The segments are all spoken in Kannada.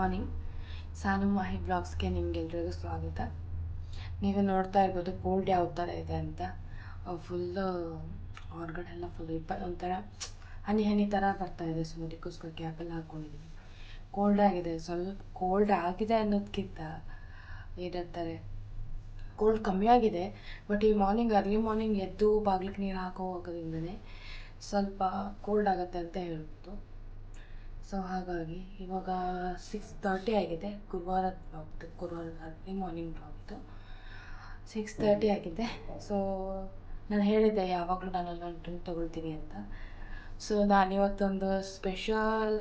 ಮಾರ್ನಿಂಗ್ ಸಾನು ಮಾಹಿ ಬ್ಲಾಗ್ಸ್ಗೆ ನಿಮಗೆಲ್ರಿಗೂ ಸ್ವಾಗತ. ನೀವು ನೋಡ್ತಾ ಇರ್ಬೋದು ಕೋಲ್ಡ್ ಯಾವ ಥರ ಇದೆ ಅಂತ. ಫುಲ್ಲು ಹೊರಗಡೆ ಎಲ್ಲ ಫುಲ್ ಇಪ್ಪ ಒಂಥರ ಹನಿ ಹನಿ ಥರ ಬರ್ತಾ ಇದೆ. ಸೊ ಅದಕ್ಕೋಸ್ಕರ ಕ್ಯಾಪೆಲ್ಲ ಹಾಕ್ಕೊಂಡಿದ್ದೀನಿ ಕೋಲ್ಡ್ ಆಗಿದೆ. ಸ್ವಲ್ಪ ಕೋಲ್ಡ್ ಆಗಿದೆ ಅನ್ನೋದಕ್ಕಿಂತ ಏನಂತಾರೆ ಕೋಲ್ಡ್ ಕಮ್ಮಿ ಆಗಿದೆ. ಬಟ್ ಈ ಮಾರ್ನಿಂಗ್ ಅರ್ಲಿ ಮಾರ್ನಿಂಗ್ ಎದ್ದು ಬಾಗ್ಲಿಗೆ ನೀರು ಹಾಕೋ ಹೋಗೋದ್ರಿಂದನೇ ಸ್ವಲ್ಪ ಕೋಲ್ಡ್ ಆಗುತ್ತೆ ಅಂತ ಹೇಳ್ಬೋದು ಸೊ ಹಾಗಾಗಿ ಇವಾಗ ಸಿಕ್ಸ್ ತರ್ಟಿ ಆಗಿದೆ. ಗುರುವಾರ ಬ್ಲಾಗ್ದು ಗುರುವಾರ ರಾತ್ರಿ ಮಾರ್ನಿಂಗ್ ಬ್ಲಾಗ್ದು ಸಿಕ್ಸ್ ತರ್ಟಿ ಆಗಿದೆ. ಸೊ ನಾನು ಹೇಳಿದ್ದೆ ಯಾವಾಗಲೂ ನಾನು ಡ್ರಿಂಕ್ ತೊಗೊಳ್ತೀನಿ ಅಂತ. ಸೊ ನಾನು ಇವತ್ತೊಂದು ಸ್ಪೆಷಲ್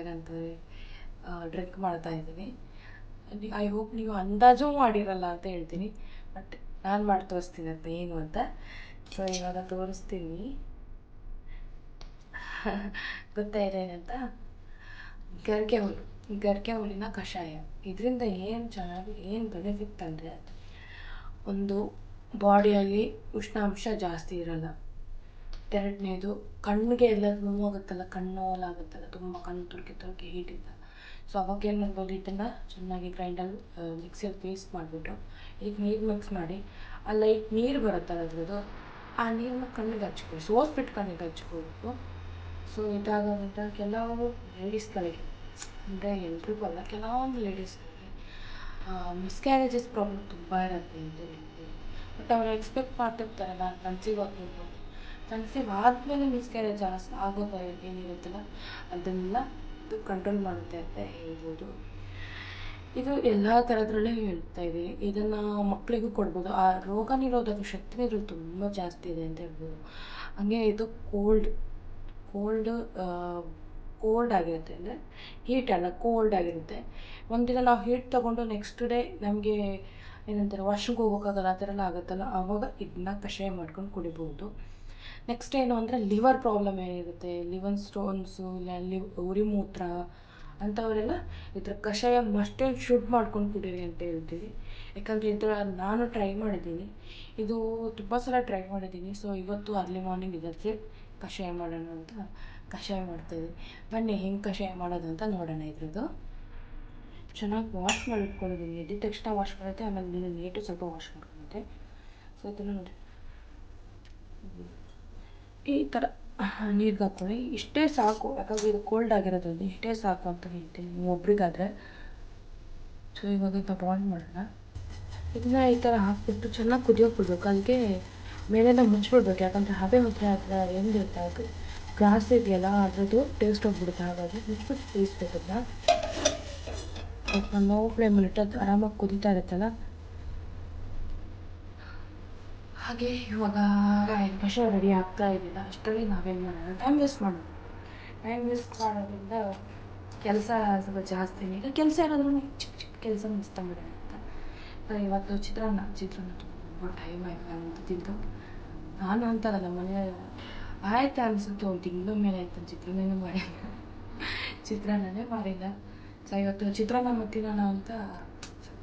ಏನಂತಾರೆ ಡ್ರಿಂಕ್ ಮಾಡ್ತಾ ಇದ್ದೀನಿ. ಐ ಹೋಪ್ ನೀವು ಅಂದಾಜು ಮಾಡಿರಲ್ಲ ಅಂತ ಹೇಳ್ತೀನಿ. ಬಟ್ ನಾನು ಮಾಡಿ ತೋರಿಸ್ತೀನಿ ಅಂತ, ಏನು ಅಂತ. ಸೊ ಇವಾಗ ತೋರಿಸ್ತೀನಿ. ಅಂತ ಗರಿಕೆ ಹುಳಿ. ಗರಿಕೆ ಹುಳಿನ ಕಷಾಯ. ಇದರಿಂದ ಏನು ಚೆನ್ನಾಗಿ, ಏನು ಬೆನಿಫಿಟ್ ಅಂದರೆ ಒಂದು ಬಾಡಿಯಲ್ಲಿ ಉಷ್ಣಾಂಶ ಜಾಸ್ತಿ ಇರಲ್ಲ. ಎರಡನೇದು ಕಣ್ಣಿಗೆ ಎಲ್ಲ ನೋವಾಗುತ್ತಲ್ಲ ಕಣ್ಣು ನೋವಾಗುತ್ತಲ್ಲ ತುಂಬ ಕಣ್ಣು ತುರ್ಕೆ ತುರುಕಿ ಹೀಟಿಂದ ಸೊ ಅವಾಗ ಏನು ಮಾಡ್ಬೋದು ಇದನ್ನು ಚೆನ್ನಾಗಿ ಗ್ರೈಂಡಲ್ಲಿ ಮಿಕ್ಸಿಯಲ್ಲಿ ಪೇಸ್ಟ್ ಮಾಡಿಬಿಟ್ಟು, ಈಗ ನೀರು ಮಿಕ್ಸ್ ಮಾಡಿ, ಆ ಲೈಟ್ ನೀರು ಬರುತ್ತಲ್ಲ ಅದರದ್ದು, ಆ ನೀರನ್ನ ಕಣ್ಣಿಗೆ ಹಚ್ಕೊಳ್ಳಿ ಸೋಸ್ಬಿಟ್ಟು ಕಣ್ಣಿಗೆ ಹಚ್ಕೊಳ್ಬೇಕು. ಸೊ ಇದಾಗೋದ್ರಿಂದ ಕೆಲವು ಲೇಡೀಸ್ಗಳಿಗೆ ಅಂದರೆ ಎಲ್ರಿಗೂ ಅಲ್ಲ ಕೆಲವೊಂದು ಲೇಡೀಸ್ಗಳಿಗೆ ಮಿಸ್ಕ್ಯಾರೇಜಸ್ ಪ್ರಾಬ್ಲಮ್ ತುಂಬ ಇರುತ್ತೆ ಅಂತ ಹೇಳ್ಬೋದು ಬಟ್ ಅವ್ರು ಎಕ್ಸ್ಪೆಕ್ಟ್ ಮಾಡ್ತಿರ್ತಾರೆ ನಾನು ಕನ್ಸೀವ್ ಆಗಿರ್ಬೋದು ಕನ್ಸೀವ್ ಆದಮೇಲೆ ಮಿಸ್ಕ್ಯಾರೇಜ್ ಆಗೋದು ಏನಿರುತ್ತಲ್ಲ, ಅದನ್ನೆಲ್ಲ ಇದು ಕಂಟ್ರೋಲ್ ಮಾಡುತ್ತೆ ಅಂತ ಹೇಳ್ಬೋದು. ಇದು ಎಲ್ಲ ಥರದ್ರಲ್ಲೇ ಹೇಳ್ತಾ ಇದೆ. ಇದನ್ನು ಮಕ್ಕಳಿಗೂ ಕೊಡ್ಬೋದು. ಆ ರೋಗ ನಿರೋಧಕ ಶಕ್ತಿ ಇದ್ರಲ್ಲಿ ತುಂಬ ಜಾಸ್ತಿ ಇದೆ ಅಂತ ಹೇಳ್ಬೋದು. ಹಾಗೆ ಇದು ಕೋಲ್ಡ್ ಕೋಲ್ಡ್ ಕೋಲ್ಡ್ ಆಗಿರುತ್ತೆ ಅಂದರೆ ಹೀಟ್ ಅಲ್ಲ ಕೋಲ್ಡ್ ಆಗಿರುತ್ತೆ. ಒಂದಿನ ನಾವು ಹೀಟ್ ತಗೊಂಡು ನೆಕ್ಸ್ಟ್ ಡೇ ನಮಗೆ ಏನಂತಾರೆ ವಾಶ್ರೂಮ್ಗೆ ಹೋಗೋಕ್ಕಾಗಲ್ಲ ಆ ಥರ ಎಲ್ಲ ಆಗುತ್ತಲ್ಲ, ಆವಾಗ ಇದನ್ನ ಕಷಾಯ ಮಾಡ್ಕೊಂಡು ಕುಡಿಬೋದು. ನೆಕ್ಸ್ಟ್ ಏನು ಅಂದರೆ ಲಿವರ್ ಪ್ರಾಬ್ಲಮ್ ಏನಿರುತ್ತೆ ಲಿವರ್ ಸ್ಟೋನ್ಸು ಇಲ್ಲ ಲಿವ್ ಉರಿ ಮೂತ್ರ ಅಂಥವರೆಲ್ಲ ಥರ ಕಷಾಯ ಮಸ್ಟ್ ಆ್ಯಂಡ್ ಶುಡ್ ಮಾಡ್ಕೊಂಡು ಕುಡೀರಿ ಅಂತ ಹೇಳ್ತೀವಿ. ಯಾಕಂದರೆ ಈ ಥರ ನಾನು ಟ್ರೈ ಮಾಡಿದ್ದೀನಿ. ಇದು ತುಂಬ ಸಲ ಟ್ರೈ ಮಾಡಿದ್ದೀನಿ. ಸೊ ಇವತ್ತು ಅರ್ಲಿ ಮಾರ್ನಿಂಗ್ ಇದಕ್ಕೆ ಕಷಾಯ ಮಾಡೋಣ ಅಂತ ಕಷಾಯ ಮಾಡ್ತಾಯಿದ್ದೀನಿ ಬನ್ನಿ, ಹೆಂಗೆ ಕಷಾಯ ಮಾಡೋದು ಅಂತ ನೋಡೋಣ ಇದ್ರದ್ದು. ಚೆನ್ನಾಗಿ ವಾಶ್ ಮಾಡಿಟ್ಕೊಂಡಿದ್ದೀನಿ. ಎದ್ದಿದ ಎದ್ದ ತಕ್ಷಣ ವಾಶ್ ಮಾಡುತ್ತೆ, ಆಮೇಲೆ ನೀನು ನೀಟು ಸ್ವಲ್ಪ ವಾಶ್ ಮಾಡ್ಕೊಂಡಿದ್ದೆ ಸೊ ಇದನ್ನು ನೋಡಿ. ಈ ಥರ ನೀರಿಗೆ ಹಾಕ್ಕೊಳ್ಳಿ. ಇಷ್ಟೇ ಸಾಕು. ಯಾಕಂದರೆ ಇದು ಕೋಲ್ಡ್ ಆಗಿರೋದ್ರಿಂದ ಇಷ್ಟೇ ಸಾಕು ಅಂತ ಹೇಳ್ತೀನಿ ನೀವು ಒಬ್ರಿಗಾದರೆ. ಸೊ ಇವಾಗ ಸ್ವಲ್ಪ ಬಾಯ್ಲ್ ಮಾಡೋಣ. ಇದನ್ನ ಈ ಥರ ಹಾಕ್ಬಿಟ್ಟು ಚೆನ್ನಾಗಿ ಕುದಿಯೋಕೆ ಬಿಡ್ಬೇಕು. ಅದಕ್ಕೆ ಮೇಲೆಲ್ಲ ಮುಚ್ಚಿಬಿಡ್ಬೇಕು. ಯಾಕಂದರೆ ಹಬೆ ಹೋದರೆ ಅದರ ಏನಿರುತ್ತೆ ಅದು ಗ್ಲಾಸ್ ಇದೆಯಲ್ಲ ಅದರದ್ದು ಟೇಸ್ಟ್ ಹೋಗ್ಬಿಡುತ್ತೆ. ಹಾಗಾಗಿ ಮುಚ್ಚಿಬಿಟ್ಟು ಬೇಯಿಸ್ಬೇಕು ಅದನ್ನ ಲೋ ಫ್ಲೇಮಲ್ಲಿ ಇಟ್ಟು ಅದು ಆರಾಮಾಗಿ ಕುದೀತಾ ಇರುತ್ತಲ್ಲ. ಹಾಗೆ ಇವಾಗ ನಿಮಿಷ ರೆಡಿ ಆಗ್ತಾ ಇದ್ದಿಲ್ಲ. ಅಷ್ಟರಲ್ಲಿ ನಾವೇನು ಮಾಡೋಣ ಟೈಮ್ ವೇಸ್ಟ್ ಮಾಡೋಣ ಟೈಮ್ ವೇಸ್ಟ್ ಮಾಡೋದ್ರಿಂದ ಕೆಲಸ ಸ್ವಲ್ಪ ಜಾಸ್ತಿನೇ ಈಗ ಕೆಲಸ ಇರೋದ್ರೂ ಚಿಕ್ಕ ಚಿಕ್ಕ ಕೆಲಸ ಮುಗಿಸ್ಕೊಂಬಿಡೋಣ ಅಂತ. ಇವತ್ತು ಚಿತ್ರಾನ್ನ. ಚಿತ್ರಾನ್ನ ತಿಂದು ನಾನು ಅಂತಾರಲ್ಲ ಮನೆ ಆಯ್ತು ಅನಿಸುತ್ತೆ, ಒಂದು ತಿಂಗಳ ಮೇಲೆ ಆಯ್ತು ಚಿತ್ರಾನ್ನನೇ ಮಾಡಿಲ್ಲ. ಚಿತ್ರಾನ್ನನೇ ಮಾಡಿಲ್ಲ. ಸೊ ಇವತ್ತು ಚಿತ್ರಾನ್ನ ಮತ್ತಿರೋಣ ಅಂತ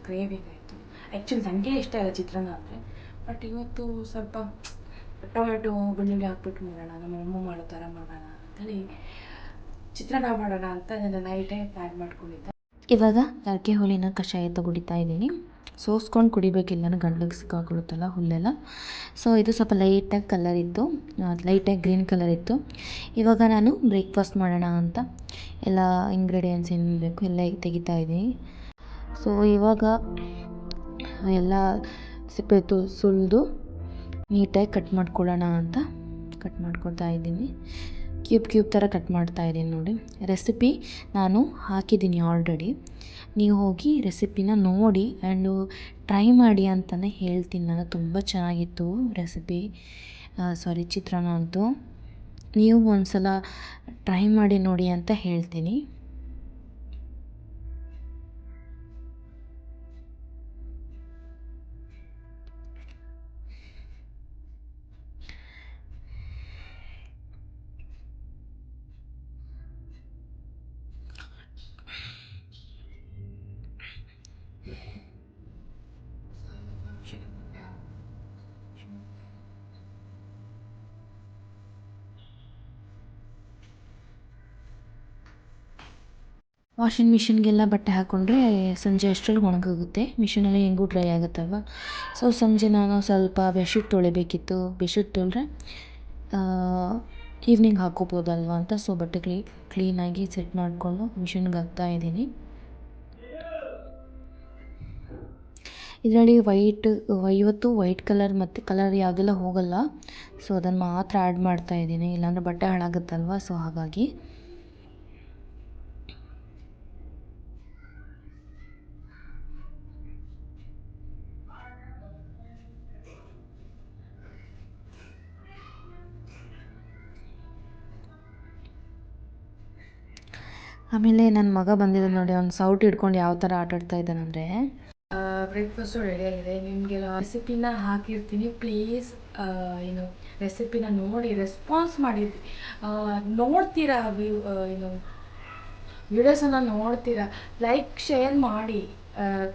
ಕ್ರೇವಿಂಗ್ ಆಯಿತು. ಆ್ಯಕ್ಚುಲಿ ನನಗೆ ಇಷ್ಟ ಇಲ್ಲ ಚಿತ್ರಾನ್ನ ಅಂದರೆ ಬಟ್ ಇವತ್ತು ಸ್ವಲ್ಪ ಟೊಮೆಟೊ, ಬೆಳ್ಳುಳ್ಳಿ ಹಾಕ್ಬಿಟ್ಟು ಮಾಡೋಣ ನಮ್ಮ ಅಮ್ಮ ಮಾಡೋ ಥರ ಮಾಡೋಣ ಅಂತೇಳಿ ಚಿತ್ರಾನ್ನ ಮಾಡೋಣ ಅಂತ ನಾನು ನೈಟೇ ಪ್ಲ್ಯಾನ್ ಮಾಡ್ಕೊಂಡಿದ್ದೆ. ಇವಾಗ ತರಕೆ ಹೋಳಿನ ಕಷಾಯ ತಗೊಡಿತಾ ಇದ್ದೀನಿ ಸೋಸ್ಕೊಂಡು ಕುಡಿಬೇಕಿಲ್ಲ ಗಂಟ್ಲಿಗೆ ಸಿಕ್ಕಾಕೊಳ್ಳುತ್ತಲ್ಲ ಹುಲ್ಲೆಲ್ಲ. ಸೊ ಇದು ಸ್ವಲ್ಪ ಲೈಟಾಗಿ ಕಲರ್ ಇತ್ತು. ಲೈಟಾಗಿ ಗ್ರೀನ್ ಕಲರ್ ಇತ್ತು. ಇವಾಗ ನಾನು ಬ್ರೇಕ್ಫಾಸ್ಟ್ ಮಾಡೋಣ ಅಂತ ಎಲ್ಲ ಇಂಗ್ರೀಡಿಯೆಂಟ್ಸ್ ಏನೇನು ಬೇಕು ಎಲ್ಲ ತೆಗಿತಾ ಇದ್ದೀನಿ. ಸೊ ಇವಾಗ ಎಲ್ಲ ಸಿಪ್ಪೆ ತು ಸುಲಿದು ನೀಟಾಗಿ ಕಟ್ ಮಾಡ್ಕೊಳ್ಳೋಣ ಅಂತ ಕಟ್ ಮಾಡ್ಕೊಳ್ತಾ ಇದ್ದೀನಿ. ಕ್ಯೂಬ್ ಕ್ಯೂಬ್ ಥರ ಕಟ್ ಮಾಡ್ತಾ ಇದ್ದೀನಿ ನೋಡಿ. ರೆಸಿಪಿ ನಾನು ಹಾಕಿದ್ದೀನಿ ಆಲ್ರೆಡಿ. ನೀವು ಹೋಗಿ ರೆಸಿಪಿನ ನೋಡಿ ಆ್ಯಂಡು ಟ್ರೈ ಮಾಡಿ ಅಂತಲೇ ಹೇಳ್ತೀನಿ. ನಾನು ತುಂಬ ಚೆನ್ನಾಗಿತ್ತು ರೆಸಿಪಿ. ಸಾರಿ, ಚಿತ್ರಾನ್ನ ಅಂತೂ. ನೀವು ಒಂದು ಸಲ ಟ್ರೈ ಮಾಡಿ ನೋಡಿ ಅಂತ ಹೇಳ್ತೀನಿ. ವಾಷಿಂಗ್ ಮಿಷಿನ್ಗೆಲ್ಲ ಬಟ್ಟೆ ಹಾಕ್ಕೊಂಡ್ರೆ ಸಂಜೆ ಅಷ್ಟ್ರಲ್ಲಿ ಒಣಗೋಗುತ್ತೆ. ಮಿಷಿನಲ್ಲಿ ಹೆಂಗೂ ಡ್ರೈ ಆಗುತ್ತಲ್ವ? ಸೊ ಸಂಜೆ ನಾನು ಸ್ವಲ್ಪ ಬೆಡ್ಶೀಟ್ ತೊಳಿಬೇಕಿತ್ತು. ಬೆಡ್ಶೀಟ್ ತೊಳೆದ್ರೆ ಈವ್ನಿಂಗ್ ಹಾಕ್ಕೋಬೋದಲ್ವ ಅಂತ ಸೊ ಬಟ್ಟೆ ಕ್ಲೀ, ಕ್ಲೀನಾಗಿ ಸೆಟ್ ಮಾಡಿಕೊಂಡು ಮಿಷಿನ್ಗೆ ಹಾಕ್ತಾ ಇದ್ದೀನಿ. ಇದರಲ್ಲಿ ವೈಟ್, ಇವತ್ತು ವೈಟ್ ಕಲರ್ ಮತ್ತು ಕಲರ್ ಯಾವುದೆಲ್ಲ ಹೋಗಲ್ಲ. ಸೊ ಅದನ್ನು ಮಾತ್ರ ಆ್ಯಡ್ ಮಾಡ್ತಾ ಇದ್ದೀನಿ. ಇಲ್ಲಾಂದರೆ ಬಟ್ಟೆ ಹಾಳಾಗುತ್ತಲ್ವ? ಸೊ ಹಾಗಾಗಿ. ಆಮೇಲೆ ನನ್ನ ಮಗ ಬಂದಿದ್ದಾನೆ ನೋಡಿ, ಅವ್ನು ಸೌಟ್ ಹಿಡ್ಕೊಂಡು ಯಾವ ಥರ ಆಟ ಆಡ್ತಾ ಇದ್ದಾನಂದರೆ ಬ್ರೇಕ್ಫಾಸ್ಟು ಆಗಿದೆ. ನಿಮಗೆ ರೆಸಿಪಿನ ಹಾಕಿರ್ತೀನಿ. ಪ್ಲೀಸ್ ಏನು ರೆಸಿಪಿನ ನೋಡಿ ರೆಸ್ಪಾನ್ಸ್ ಮಾಡಿ ನೋಡ್ತೀರಾ ಏನು ವಿಡಿಯೋಸನ್ನು ನೋಡ್ತೀರಾ? ಲೈಕ್ ಶೇರ್ ಮಾಡಿ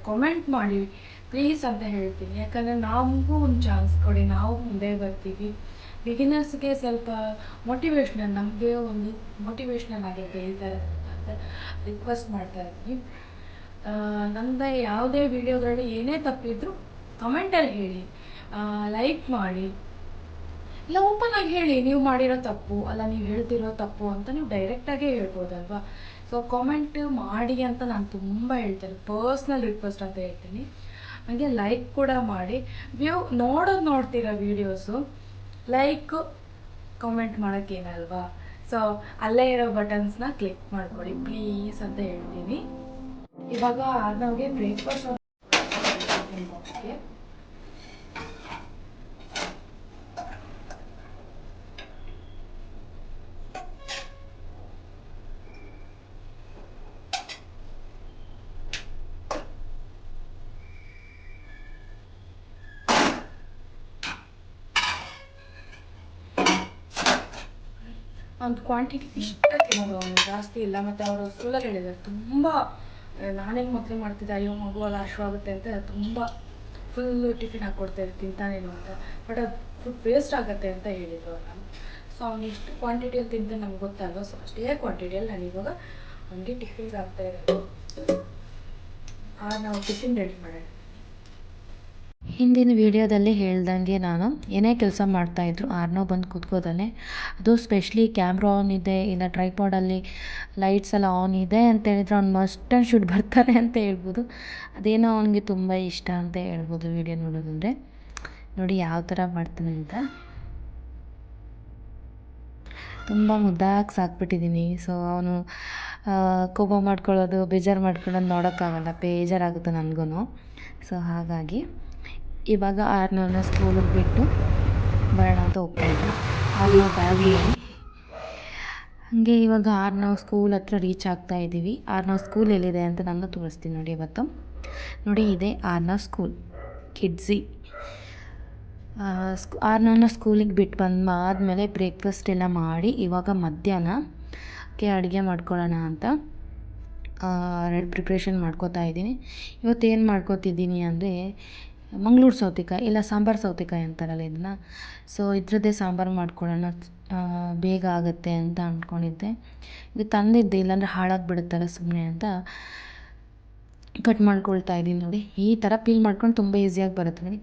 ಕಾಮೆಂಟ್ ಮಾಡಿ. ಪ್ಲೀಸ್ ಅಂತ ಹೇಳ್ತೀನಿ. ಯಾಕಂದರೆ ನಮಗೂ ಒಂದು ಚಾನ್ಸ್ ಕೊಡಿ. ನಾವು ಮುಂದೆ ಬರ್ತೀವಿ. ಬಿಗಿನರ್ಸ್ಗೆ ಸ್ವಲ್ಪ ಮೋಟಿವೇಶ್ನಲ್ ನಮಗೆ ಒಂದು ಮೋಟಿವೇಶ್ನಲ್ ಆಗಿದೆ ಈ ಥರ ಅಂತ ರಿಕ್ವೆಸ್ಟ್ ಮಾಡ್ತಾ ಇದ್ದೀನಿ ನಂದ ಯಾವುದೇ ವಿಡಿಯೋದಲ್ಲಿ ಏನೇ ತಪ್ಪಿದ್ರು ಕಮೆಂಟಲ್ಲಿ ಹೇಳಿ. ಲೈಕ್ ಮಾಡಿ. ಇಲ್ಲ ಓಪನ್ ಆಗಿ ಹೇಳಿ. ನೀವು ಮಾಡಿರೋ ತಪ್ಪು, ಅಲ್ಲ, ನೀವು ಹೇಳ್ತಿರೋ ತಪ್ಪು ಅಂತ ನೀವು ಡೈರೆಕ್ಟಾಗೇ ಹೇಳ್ಬೋದಲ್ವಾ? ಸೊ ಕಾಮೆಂಟ್ ಮಾಡಿ ಅಂತ ನಾನು ತುಂಬ ಹೇಳ್ತೇನೆ. ಪರ್ಸ್ನಲ್ ರಿಕ್ವೆಸ್ಟ್ ಅಂತ ಹೇಳ್ತೀನಿ. ಹಾಗೆ ಲೈಕ್ ಕೂಡ ಮಾಡಿ. ವ್ಯೂ ನೋಡೋದು ನೋಡ್ತೀರಾ ವೀಡಿಯೋಸು ಲೈಕ್ ಕಾಮೆಂಟ್ ಮಾಡೋಕ್ಕೇನಲ್ವಾ ಸೊ ಅಲ್ಲೇ ಇರೋ ಬಟನ್ಸ್ನ ಕ್ಲಿಕ್ ಮಾಡ್ಕೊಳ್ಳಿ ಪ್ಲೀಸ್ ಅಂತ ಹೇಳ್ತೀನಿ. ಇವಾಗ ನಮಗೆ ಬ್ರೇಕ್ಫಾಸ್ಟ್ ಒಂದು ಕ್ವಾಂಟಿಟಿ ಇಷ್ಟ ತಿನ್ನೋದು ಅವನು ಜಾಸ್ತಿ ಇಲ್ಲ, ಮತ್ತು ಅವರು ಸ್ಕೂಲಲ್ಲಿ ಹೇಳಿದ್ದಾರೆ. ತುಂಬ ನಾನೇನು ಮೊದಲು ಮಾಡ್ತಿದ್ದೆ, ಅಯ್ಯೋ, ಮಗು ಅಲ್ಲ ಆಗುತ್ತೆ ಅಂತ ತುಂಬ ಫುಲ್ಲು ಟಿಫಿನ್ ಹಾಕ್ಕೊಡ್ತಾರೆ ಇದ್ದೆ ತಿಂತಾನೇನು ಅಂತ. ಬಟ್ ಅದು ಫುಡ್ ವೇಸ್ಟ್ ಆಗುತ್ತೆ ಅಂತ ಹೇಳಿದ್ರು ನಾನು ಸೊ ಅವ್ನು ಎಷ್ಟು ಕ್ವಾಂಟಿಟಿಯಲ್ಲಿ ತಿಂತ ನಮ್ಗೆ ಗೊತ್ತಲ್ವ? ಸೊ ಅಷ್ಟೇ ಕ್ವಾಂಟಿಟಿಯಲ್ಲಿ ನಾನು ಇವಾಗ ಅವನಿಗೆ ಇರೋದು. ಆ, ನಾವು ಟಿಫಿನ್ ರೆಡಿ ಮಾಡೋಣ. ಹಿಂದಿನ ವೀಡಿಯೋದಲ್ಲಿ ಹೇಳ್ದಂಗೆ ನಾನು ಏನೇ ಕೆಲಸ ಮಾಡ್ತಾಯಿದ್ರು ಆರ್ನೋ ಬಂದು ಕೂತ್ಕೋತಾನೆ ಅದು ಸ್ಪೆಷಲಿ ಕ್ಯಾಮ್ರಾ ಆನ್ ಇದೆ, ಇಲ್ಲ ಟ್ರೈಪಾಡಲ್ಲಿ ಲೈಟ್ಸ್ ಎಲ್ಲ ಆನ್ ಇದೆ ಅಂತ ಹೇಳಿದ್ರೆ ಅವ್ನು ಮಸ್ಟ್ ಆ್ಯಂಡ್ ಶುಡ್ ಬರ್ತಾನೆ ಅಂತ ಹೇಳ್ಬೋದು. ಅದೇನೋ ಅವನಿಗೆ ತುಂಬ ಇಷ್ಟ ಅಂತ ಹೇಳ್ಬೋದು ವೀಡಿಯೋ ನೋಡೋದಂದರೆ. ನೋಡಿ ಯಾವ ಥರ ಮಾಡ್ತಾನೆ ಅಂತ. ತುಂಬ ಮುದ್ದಾಗಿ ಸಾಕ್ಬಿಟ್ಟಿದ್ದೀನಿ ಸೊ ಅವನು ಕೋಪ ಮಾಡ್ಕೊಳ್ಳೋದು, ಬೇಜಾರು ಮಾಡ್ಕೊಳ್ಳೋದು ನೋಡೋಕ್ಕಾಗಲ್ಲ, ಬೇಜಾರಾಗುತ್ತೆ ನನಗೂ ಸೊ ಹಾಗಾಗಿ ಇವಾಗ ಆರ್ನವ್ನ ಸ್ಕೂಲಿಗೆ ಬಿಟ್ಟು ಬರೋಣ ಅಂತ ಹೋಗ್ತಾ ಇದ್ದೆ. ಆರ್ನವ್ ಬ್ಯಾಗ್ಲಲ್ಲಿ ಹಾಗೆ ಇವಾಗ ಆರ್ನವ್ ಸ್ಕೂಲ್ ಹತ್ರ ರೀಚ್ ಆಗ್ತಾ ಇದ್ದೀವಿ. ನಾವು ಸ್ಕೂಲ್ ಎಲ್ಲಿದೆ ಅಂತ ನಾನು ತೋರಿಸ್ತೀನಿ ನೋಡಿ ಇವತ್ತು. ನೋಡಿ, ಇದೆ ಆರ್ನವ್ ಸ್ಕೂಲ್. ಕಿಡ್ಸಿ ಸ್ಕೂ ಆರ್ನವ್ನ ಸ್ಕೂಲಿಗೆ ಬಿಟ್ಟು ಬಂದು ಆದಮೇಲೆ ಬ್ರೇಕ್ಫಾಸ್ಟ್ ಎಲ್ಲ ಮಾಡಿ ಇವಾಗ ಮಧ್ಯಾಹ್ನಕ್ಕೆ ಅಡುಗೆ ಮಾಡ್ಕೊಳ್ಳೋಣ ಅಂತ ಪ್ರಿಪ್ರೇಷನ್ ಮಾಡ್ಕೋತಾ ಇದ್ದೀನಿ. ಇವತ್ತು ಏನು ಮಾಡ್ಕೋತಿದ್ದೀನಿ ಅಂದರೆ ಮಂಗಳೂರು ಸೌತೆಕಾಯಿ ಇಲ್ಲ ಸಾಂಬಾರು ಸೌತೆಕಾಯಿ ಅಂತಾರಲ್ಲ ಇದನ್ನು. ಸೊ ಇದರದ್ದೇ ಸಾಂಬಾರು ಮಾಡ್ಕೊಳ್ಳೋಣ. ಬೇಗ ಆಗುತ್ತೆ ಅಂತ ಅಂದ್ಕೊಂಡಿದ್ದೆ ಇದು ತಂದಿದ್ದೆ, ಇಲ್ಲಾಂದರೆ ಹಾಳಾಗಿಬಿಡುತ್ತಲ್ಲ ಸುಮ್ಮನೆ ಅಂತ. ಕಟ್ ಮಾಡ್ಕೊಳ್ತಾ ಇದ್ದೀನಿ ನೋಡಿ. ಈ ಥರ ಪೀಲ್ ಮಾಡ್ಕೊಂಡು ತುಂಬ ಈಸಿಯಾಗಿ ಬರುತ್ತೆ ನೋಡಿ.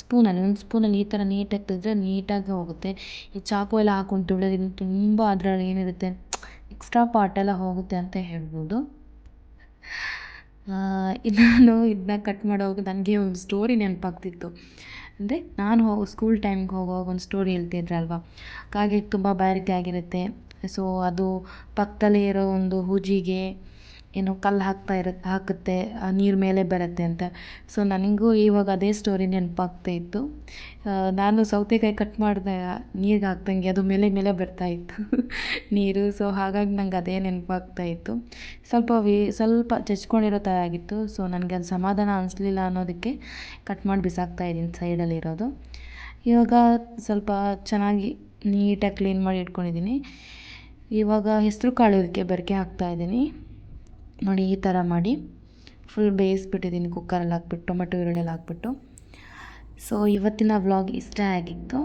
ಸ್ಪೂನಲ್ಲಿ, ಒಂದು ಸ್ಪೂನಲ್ಲಿ ಈ ಥರ ನೀಟಾಗಿ ತೆಗೆದ್ರೆ ನೀಟಾಗಿ ಹೋಗುತ್ತೆ. ಈ ಚಾಕು ಎಲ್ಲ ಹಾಕೊಂಡು ತುಳಿಯೋದ್ರಿಂದ ತುಂಬ ಅದರಲ್ಲಿ ಏನಿರುತ್ತೆ? ಎಕ್ಸ್ಟ್ರಾ ಪಾರ್ಟೆಲ್ಲ ಹೋಗುತ್ತೆ ಅಂತ ಹೇಳ್ಬೋದು. ಇದು ನಾನು ಇದನ್ನ ಕಟ್ ಮಾಡೋವಾಗ ನನಗೆ ಒಂದು ಸ್ಟೋರಿ ನೆನಪಾಗ್ತಿತ್ತು. ಅಂದರೆ ನಾನು ಹೋಗಿ ಸ್ಕೂಲ್ ಟೈಮ್ಗೆ ಹೋಗುವಾಗ ಒಂದು ಸ್ಟೋರಿ ಹೇಳ್ತಿದ್ರಲ್ವ ಕಾಗೆ ತುಂಬ ಬಾಯಾರಿಕೆ ಆಗಿರುತ್ತೆ. ಸೊ ಅದು ಪಕ್ಕದಲ್ಲೇ ಇರೋ ಒಂದು ಹೂಜಿಗೆ ಏನೋ ಕಲ್ಲು ಹಾಕ್ತಾ ಇರುತ್ತೆ ಹಾಕುತ್ತೆ, ಆ ನೀರು ಮೇಲೆ ಬರುತ್ತೆ ಅಂತ. ಸೊ ನನಗೂ ಇವಾಗ ಅದೇ ಸ್ಟೋರಿ ನೆನಪಾಗ್ತಾ ಇತ್ತು. ನಾನು ಸೌತೆಕಾಯಿ ಕಟ್ ಮಾಡಿದೆ ನೀರಿಗೆ ಹಾಕ್ದಂಗೆ ಅದು ಮೇಲೆ ಮೇಲೆ ಬರ್ತಾ ಇತ್ತು. ನೀರು ಸೊ ಹಾಗಾಗಿ ನಂಗೆ ಅದೇ ನೆನಪಾಗ್ತಾ ಇತ್ತು. ಸ್ವಲ್ಪ ವಿ, ಸ್ವಲ್ಪ ಚಚ್ಕೊಂಡಿರೋ ಥರ ಆಗಿತ್ತು. ಸೊ ನನಗೆ ಅದು ಸಮಾಧಾನ ಅನಿಸ್ಲಿಲ್ಲ ಅನ್ನೋದಕ್ಕೆ ಕಟ್ ಮಾಡಿ ಬಿಸಾಕ್ತಾ ಇದ್ದೀನಿ ಸೈಡಲ್ಲಿರೋದು ಇವಾಗ ಸ್ವಲ್ಪ ಚೆನ್ನಾಗಿ ನೀಟಾಗಿ ಕ್ಲೀನ್ ಮಾಡಿ ಇಟ್ಕೊಂಡಿದ್ದೀನಿ. ಇವಾಗ ಹೆಸರು ಕಾಳು ಇದಕ್ಕೆ ಬೆರಕೆ ಹಾಕ್ತಾ ಇದ್ದೀನಿ. ನೋಡಿ, ಈ ಥರ ಮಾಡಿ ಫುಲ್ ಬೇಯಿಸ್ಬಿಟ್ಟಿದ್ದೀನಿ ಕುಕ್ಕರಲ್ಲಿ ಹಾಕ್ಬಿಟ್ಟು ಟೊಮೆಟೊ ಈರುಳ್ಳಿಯಲ್ಲಿ ಹಾಕ್ಬಿಟ್ಟು ಸೊ ಇವತ್ತಿನ ವ್ಲಾಗ್ ಇಷ್ಟ ಆಗಿತ್ತು.